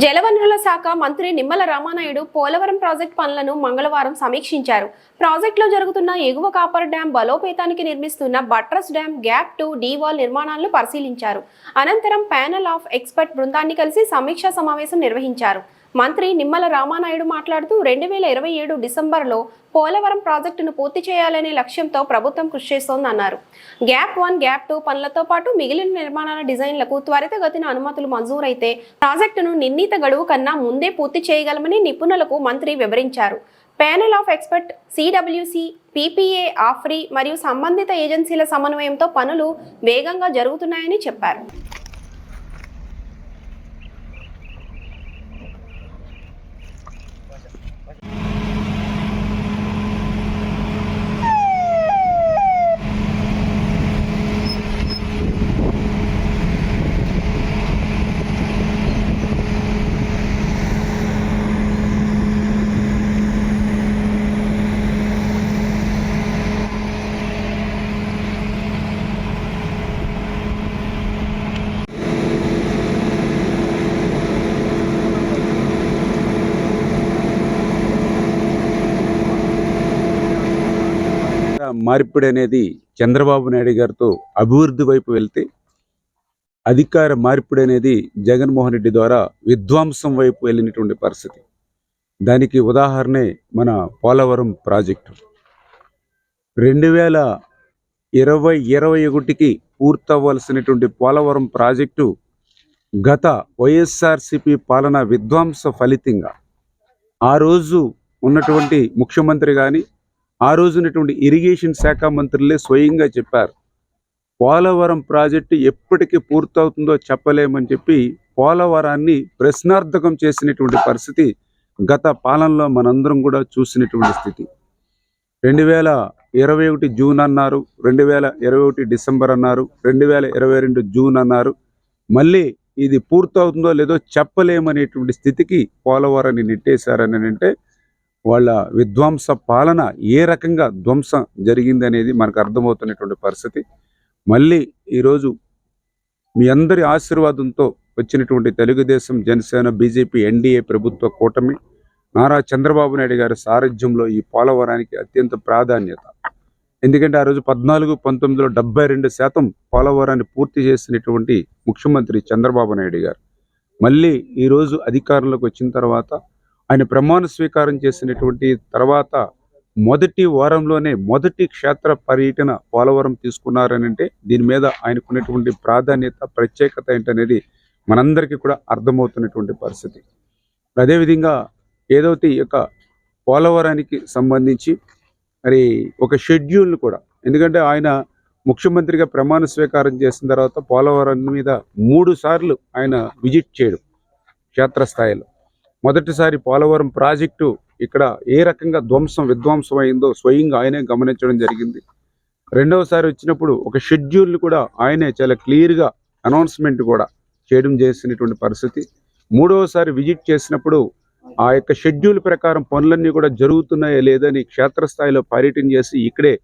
జలవనరుల శాఖ మంత్రి నిమ్మల రామానాయుడు పోలవరం ప్రాజెక్టు పనులను మంగళవారం సమీక్షించారు. ప్రాజెక్టులో జరుగుతున్న ఎగువ కాపర్ డ్యాం బలోపేతానికి నిర్మిస్తున్న buttress dam gap two D wall నిర్మాణాలను పరిశీలించారు. అనంతరం ప్యానల్ ఆఫ్ ఎక్స్పర్ట్ బృందాన్ని కలిసి సమీక్షా సమావేశం నిర్వహించారు. మంత్రి నిమ్మల రామానాయుడు మాట్లాడుతూ రెండు వేల ఇరవై ఏడు డిసెంబర్లో పోలవరం ప్రాజెక్టును పూర్తి చేయాలనే లక్ష్యంతో ప్రభుత్వం కృషి చేస్తోందన్నారు గ్యాప్ వన్ గ్యాప్ టూ పనులతో పాటు మిగిలిన నిర్మాణాల డిజైన్లకు త్వరితగతిన అనుమతులు మంజూరైతే ప్రాజెక్టును నిర్ణీత గడువు కన్నా ముందే పూర్తి చేయగలమని నిపుణులకు మంత్రి వివరించారు. Panel of expert CWC PPA ఆఫ్రీ మరియు సంబంధిత ఏజెన్సీల సమన్వయంతో పనులు వేగంగా జరుగుతున్నాయని చెప్పారు. మార్పిడి అనేది చంద్రబాబు నాయుడు గారితో అభివృద్ధి వైపు వెళ్తే అధికార మార్పిడి అనేది జగన్మోహన్ రెడ్డి ద్వారా విధ్వంసం వైపు వెళ్ళినటువంటి పరిస్థితి. దానికి ఉదాహరణే మన పోలవరం ప్రాజెక్టు. రెండు వేల ఇరవై ఇరవై ఒకటికి పూర్తవ్వాల్సినటువంటి పోలవరం ప్రాజెక్టు గత వైఎస్ఆర్సిపి పాలన విధ్వంస ఫలితంగా ఆ రోజు ఉన్నటువంటి ముఖ్యమంత్రి కానీ ఆ రోజునటువంటి ఇరిగేషన్ శాఖ మంత్రులే స్వయంగా చెప్పారు. పోలవరం ప్రాజెక్టు ఎప్పటికి పూర్తవుతుందో చెప్పలేమని చెప్పి పోలవరాన్ని ప్రశ్నార్థకం చేసినటువంటి పరిస్థితి గత పాలనలో మనందరం కూడా చూసినటువంటి స్థితి. రెండు వేల ఇరవై ఒకటి జూన్ అన్నారు రెండు వేల ఇరవై ఒకటి డిసెంబర్ అన్నారు రెండు వేల ఇరవై రెండు జూన్ అన్నారు. మళ్ళీ ఇది పూర్తవుతుందో లేదో చెప్పలేమనేటువంటి స్థితికి పోలవరాన్ని నెట్టేశారని అంటే వాళ్ళ విధ్వంస పాలన ఏ రకంగా ధ్వంసం జరిగింది అనేది మనకు అర్థమవుతున్నటువంటి పరిస్థితి. మళ్ళీ ఈరోజు మీ అందరి ఆశీర్వాదంతో వచ్చినటువంటి తెలుగుదేశం జనసేన బీజేపీ ఎన్డీఏ ప్రభుత్వ కూటమి నారా చంద్రబాబు నాయుడు గారి సారథ్యంలో ఈ పోలవరానికి అత్యంత ప్రాధాన్యత. ఎందుకంటే ఆ రోజు పద్నాలుగు పంతొమ్మిదిలో డెబ్బై రెండు శాతం పోలవరాన్ని పూర్తి చేసినటువంటి ముఖ్యమంత్రి చంద్రబాబు నాయుడు గారు. మళ్ళీ ఈరోజు అధికారంలోకి వచ్చిన తర్వాత ఆయన ప్రమాణ స్వీకారం చేసినటువంటి తర్వాత మొదటి వారంలోనే మొదటి క్షేత్ర పర్యటన పోలవరం తీసుకున్నారని అంటే దీని మీద ఆయనకున్నటువంటి ప్రాధాన్యత ప్రత్యేకత ఏంటనేది మనందరికీ కూడా అర్థమవుతున్నటువంటి పరిస్థితి. అదేవిధంగా ఏదైతే ఈ యొక్క పోలవరానికి సంబంధించి మరి ఒక షెడ్యూల్ను కూడా ఎందుకంటే ఆయన ముఖ్యమంత్రిగా ప్రమాణ స్వీకారం చేసిన తర్వాత పోలవరం మీద మూడు సార్లు ఆయన విజిట్ చేయడం క్షేత్రస్థాయిలో. మొదటిసారి పోలవరం ప్రాజెక్టు ఇక్కడ ఏ రకంగా ధ్వంసం విధ్వంసం అయిందో స్వయంగా ఆయనే గమనించడం జరిగింది. రెండవసారి వచ్చినప్పుడు ఒక షెడ్యూల్ కూడా ఆయనే చాలా క్లియర్గా అనౌన్స్మెంట్ కూడా చేయడం చేసినటువంటి పరిస్థితి. మూడవసారి విజిట్ చేసినప్పుడు ఆ యొక్క షెడ్యూల్ ప్రకారం పనులన్నీ కూడా జరుగుతున్నాయా లేదని క్షేత్రస్థాయిలో పర్యటన చేసి ఇక్కడే